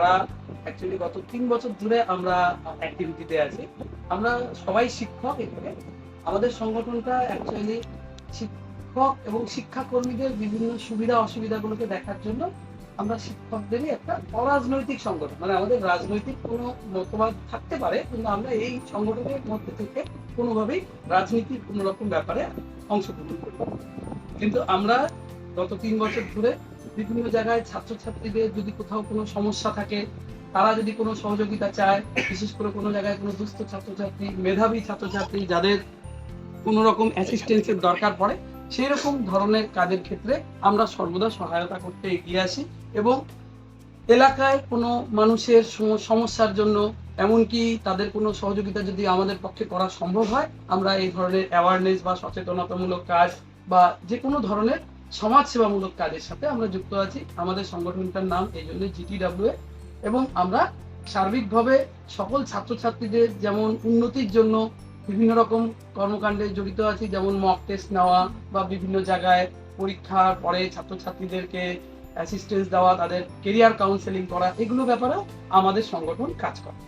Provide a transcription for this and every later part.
যারা অ্যাকচুয়ালি গত তিন বছর ধরে আমরা অ্যাক্টিভিটিতে আছি। আমরা সবাই শিক্ষক এখানে। আমাদের সংগঠনটা অ্যাকচুয়ালি শিক্ষক এবং শিক্ষাকর্মীদের বিভিন্ন সুবিধা, অসুবিধাগুলোকে দেখার জন্য আমরা শিক্ষকদেরই একটা অরাজনৈতিক সংগঠন মানে আমাদের রাজনৈতিক কোনো মতবাদ থাকতে পারে, কিন্তু আমরা এই সংগঠনের মধ্যে থেকে কোনোভাবেই রাজনীতির কোনো রকম ব্যাপারে অংশগ্রহণ করি কিন্তু আমরা গত তিন বছর ধরে বিভিন্ন জায়গায় ছাত্রছাত্রীদের যদি কোথাও কোনো সমস্যা থাকে, তারা যদি কোনো সহযোগিতা চায়, বিশেষ করে কোনো জায়গায় কোনো দুস্থ ছাত্রছাত্রী, মেধাবী ছাত্রছাত্রী যাদের কোনো রকম অ্যাসিস্ট্যান্সের দরকার পড়ে সেই রকম ধরনের কাজের ক্ষেত্রে আমরা সর্বদা সহায়তা করতে এগিয়ে আসি এবং এলাকায় কোনো মানুষের সমস্যার জন্য, এমনকি তাদের কোনো সহযোগিতা যদি আমাদের পক্ষে করা সম্ভব হয়, আমরা এই ধরনের অ্যাওয়ারনেস বা সচেতনতামূলক কাজ বা যে কোনো ধরনের সমাজসেবামূলক কাজের সাথে আমরা যুক্ত আছি। আমাদের সংগঠনটার নাম এই জন্য জিটিডাব্লিউ এবং আমরা সার্বিকভাবে সকল ছাত্রছাত্রীদের যেমন উন্নতির জন্য বিভিন্ন রকম কর্মকাণ্ডে জড়িত আছি, যেমন মক টেস্ট নেওয়া বা বিভিন্ন জায়গায় পরীক্ষার পরে ছাত্রছাত্রীদেরকে অ্যাসিস্ট্যান্স দেওয়া, তাদের কেরিয়ার কাউন্সেলিং করা, এগুলো ব্যাপারেও আমাদের সংগঠন কাজ করে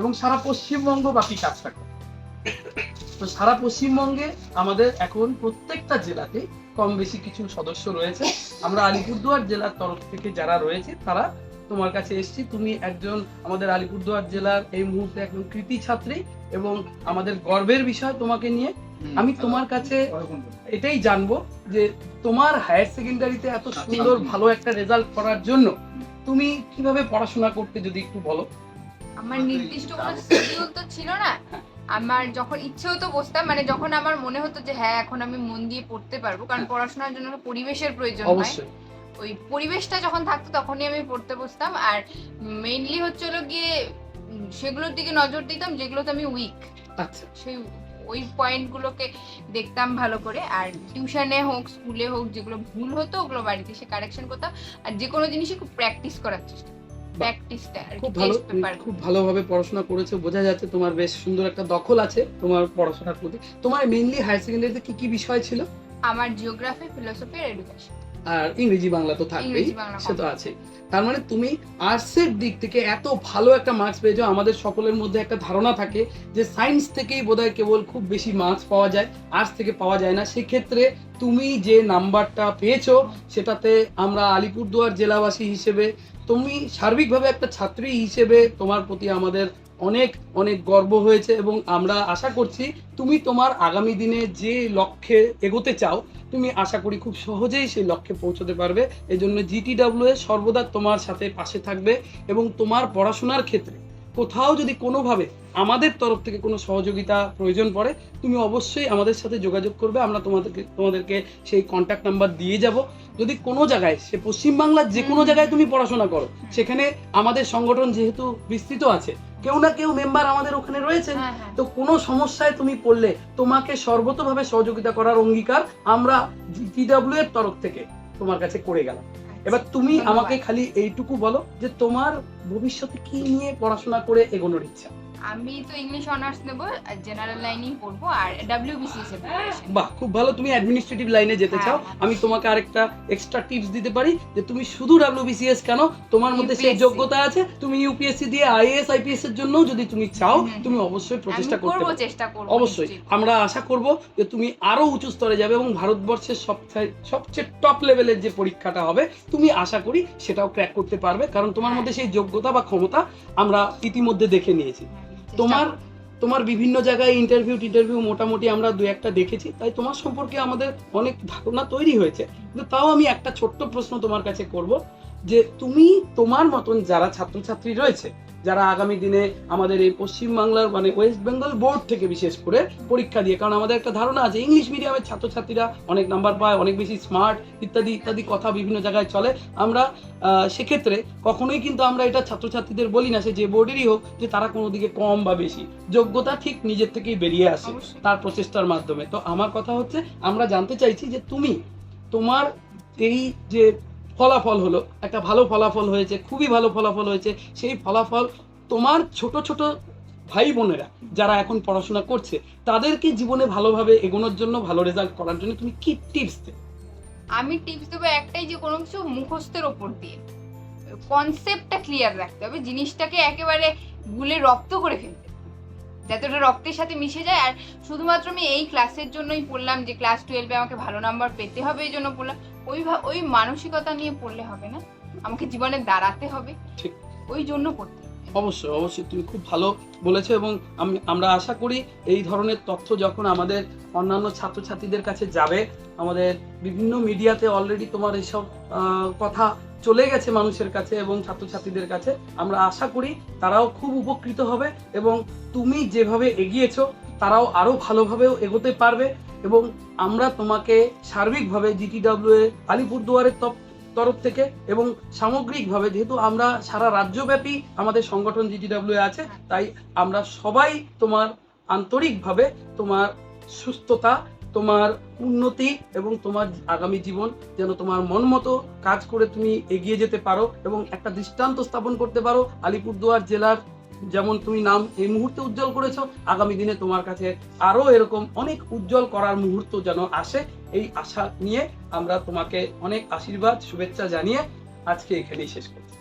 এবং সারা পশ্চিমবঙ্গ বাকি কাজটা করে। তো সারা পশ্চিমবঙ্গে আমাদের এখন প্রত্যেকটা জেলাতে কম বেশি কিছু সদস্য রয়েছে। আমরা আলিপুরদুয়ার জেলার তরফ থেকে যারা রয়েছে তারা তোমার কাছে এসেছি। তুমি একজন আমাদের আলিপুরদুয়ার জেলার এই মুহূর্তে একজন কৃতি ছাত্রী এবং আমাদের গর্বের বিষয় তোমাকে নিয়ে। আমি তোমার কাছে এটাই জানব যে তোমার হায়ার সেকেন্ডারিতে এত সুন্দর ভালো একটা রেজাল্ট করার জন্য তুমি কীভাবে পড়াশোনা করতে যদি একটু বলো। আমার নির্দিষ্ট কোনো শিডিউল তো ছিল না। আমার যখন ইচ্ছে হতো বসতাম মানে যখন আমার মনে হতো যে হ্যাঁ এখন আমি মন দিয়ে পড়তে পারব কারণ পড়াশোনার জন্য পরিবেশের প্রয়োজন হয় ওই পরিবেশটা যখন থাকতো তখনই আমি পড়তে বসতাম। আর মেইনলি হচ্ছে হলো গিয়ে সেগুলোর দিকে নজর দিতাম যেগুলোতে আমি উইক আচ্ছা। সেই ওই পয়েন্টগুলোকে দেখতাম ভালো করে। আর টিউশনে হোক স্কুলে হোক যেগুলো ভুল হতো ওগুলো বাড়িতে এসে কারেকশন করতাম। আর যে কোনো জিনিসই খুব প্র্যাকটিস করার চেষ্টা প্র্যাকটিসটা খুব ভালো খুব ভালোভাবে পড়াশোনা করেছ বোঝা যাচ্ছে তোমার বেশ সুন্দর একটা দখল আছে তোমার পড়াশোনার প্রতি। তোমার মেইনলি হায়ার সেকেন্ডারিতে কি কি বিষয় ছিল? আমার জিওগ্রাফি ফিলোসফি আর এডুকেশন আর ইংরেজি বাংলা তো থাকবেই সে তো আছে তার মানে তুমি আর্টসের দিক থেকে এত ভালো একটা মার্কস পেয়েছ আমাদের সকলের মধ্যে একটা ধারণা থাকে যে সায়েন্স থেকেই বোধহয় কেবল খুব বেশি মার্কস পাওয়া যায় আর্টস থেকে পাওয়া যায় না। সেক্ষেত্রে তুমি যে নাম্বারটা পেয়েছ সেটাতে আমরা আলিপুরদুয়ার জেলাবাসী হিসেবে তুমি সার্বিকভাবে একটা ছাত্রী হিসেবে তোমার প্রতি আমাদের অনেক অনেক গর্ব হয়েছে এবং আমরা আশা করছি তুমি তোমার আগামী দিনে যে লক্ষ্যে এগোতে চাও, তুমি আশা করি খুব সহজেই সেই লক্ষ্যে পৌঁছতে পারবে। এই জন্য জিটিডাব্লিউ সর্বদা তোমার সাথে পাশে থাকবে এবং তোমার পড়াশোনার ক্ষেত্রে কোথাও যদি কোনোভাবে আমাদের তরফ থেকে কোনো সহযোগিতা প্রয়োজন পড়ে তুমি অবশ্যই আমাদের সাথে যোগাযোগ করবে। আমরা তোমাদেরকে তোমাদেরকে সেই কন্ট্যাক্ট নাম্বার দিয়ে যাব। যদি কোনো জায়গায় সে পশ্চিমবাংলার যে কোনো জায়গায় তুমি পড়াশোনা করো সেখানে আমাদের সংগঠন যেহেতু বিস্তৃত আছে কেউ না কেউ মেম্বার আমাদের ওখানে রয়েছে হ্যাঁ হ্যাঁ। তো কোনো সমস্যায় তুমি পড়লে তোমাকে সর্বতভাবে সহযোগিতা করার অঙ্গীকার আমরা জিটিডাব্লিউ এর তরফ থেকে তোমার কাছে করে গেলাম। এবার তুমি আমাকে খালি এইটুকু বলো যে তোমার ভবিষ্যতে কি নিয়ে পড়াশোনা করে এগোনোর ইচ্ছা? আমি তো ইংলিশ অনার্স নেব জেনারেল লাইনেই পড়ব আর ডাব্লিউবিসিএস এর বাহ খুব ভালো তুমি অ্যাডমিনিস্ট্রেটিভ লাইনে যেতে চাও। হ্যাঁ। আমি তোমাকে আরেকটা এক্সট্রা টিপস দিতে পারি যে তুমি শুধু ডাব্লিউবিসিএস কেন? তোমার মধ্যে সেই যোগ্যতা আছে তুমি ইউপিএসসি দিয়ে আইএএস আইপিএস এর জন্য যদি তুমি চাও তুমি অবশ্যই প্রচেষ্টা করতে পারো। চেষ্টা করব অবশ্যই। আমরা আশা করব যে তুমি আরও উঁচু স্তরে যাবে এবং ভারতবর্ষের সবচেয়ে সবচেয়ে টপ লেভেলের যে পরীক্ষাটা হবে তুমি আশা করি সেটাও ক্র্যাক করতে পারবে কারণ তোমার হ্যাঁ। মধ্যে সেই যোগ্যতা বা ক্ষমতা আমরা ইতিমধ্যে দেখে নিয়েছি। তোমার তোমার বিভিন্ন জায়গায় ইন্টারভিউ টিন্টারভিউ মোটামুটি আমরা দু একটা দেখেছি। তাই তোমার সম্পর্কে আমাদের অনেক ধারণা তৈরি হয়েছে। কিন্তু তাও আমি একটা ছোট্ট প্রশ্ন তোমার কাছে করব যে তুমি তোমার মতন যারা ছাত্রছাত্রী রয়েছে যারা আগামী দিনে আমাদের এই পশ্চিমবাংলার মানে ওয়েস্ট বেঙ্গল বোর্ড থেকে বিশেষ করে পরীক্ষা দিয়ে কারণ আমাদের একটা ধারণা আছে ইংলিশ মিডিয়ামের ছাত্রছাত্রীরা অনেক নাম্বার পায় অনেক বেশি স্মার্ট ইত্যাদি ইত্যাদি কথা বিভিন্ন জায়গায় চলে। আমরা সেক্ষেত্রে কখনোই কিন্তু আমরা এটা ছাত্রছাত্রীদের বলি না সে যে বোর্ডেরই হোক যে তারা কোনো দিকে কম বা বেশি। যোগ্যতা ঠিক নিজের থেকেই বেরিয়ে আসে তার প্রচেষ্টার মাধ্যমে। তো আমার কথা হচ্ছে আমরা জানতে চাইছি যে তুমি তোমার এই যে ফলাফল হলো, একটা ভালো ফলাফল হয়েছে, খুবই ভালো ফলাফল হয়েছে, সেই ফলাফল তোমার ছোট ছোট ভাই বোনেরা যারা এখন পড়াশোনা করছে, তাদেরকে জীবনে ভালোভাবে এগোনোর জন্য, ভালো রেজাল্ট করার জন্য তুমি কি টিপস দেবে? আমি টিপস দেবো একটাই যে কোনো কিছু মুখস্থের ওপর দিয়ে। কনসেপ্টটা ক্লিয়ার রাখতে হবে, জিনিসটাকে একেবারে গুলে রক্ত করে ফেলতে। যাতে ওটা রক্তের সাথে মিশে যায়, আর শুধুমাত্র আমি এই ক্লাসের জন্যই পড়লাম যে ক্লাস টুয়েলভে আমাকে ভালো নাম্বার পেতে হবে, এই জন্য পড়লাম। ওই ওই মানসিকতা নিয়ে পড়লে হবে না। আমাকে জীবনে দাঁড়াতে হবে। ঠিক। ওই জন্য পড়তে অবশ্যই অবশ্যই। তুমি খুব ভালো বলেছ এবং আমি আমরা আশা করি এই ধরনের তথ্য যখন আমাদের অন্যান্য ছাত্রছাত্রীদের কাছে যাবে আমাদের বিভিন্ন মিডিয়াতে অলরেডি তোমার এইসব কথা চলে গেছে মানুষের কাছে এবং ছাত্রছাত্রীদের কাছে। আমরা আশা করি তারাও খুব উপকৃত হবে এবং তুমি যেভাবে এগিয়েছো তারাও আরও ভালোভাবেও এগোতে পারবে। এবং আমরা তোমাকে সার্বিকভাবে জিটিডাব্লিউ এ আলিপুরদুয়ারের তরফ থেকে এবং সামগ্রিকভাবে যেহেতু আমরা সারা রাজ্যব্যাপী আমাদের সংগঠন জিটিডাব্লিউ আছে, তাই আমরা সবাই তোমার আন্তরিকভাবে তোমার সুস্থতা, তোমার উন্নতি এবং তোমার আগামী জীবন যেন তোমার মন মতো কাজ করে তুমি এগিয়ে যেতে পারো এবং একটা দৃষ্টান্ত স্থাপন করতে পারো আলিপুরদুয়ার জেলার যেমন তুমি নাম এই মুহূর্তে উজ্জ্বল করেছ, আগামী দিনে তোমার কাছে আরও এরকম অনেক উজ্জ্বল করার মুহূর্ত যেন আসে, এই আশা নিয়ে আমরা তোমাকে অনেক আশীর্বাদ, শুভেচ্ছা জানিয়ে আজকে এখানেই শেষ করছি।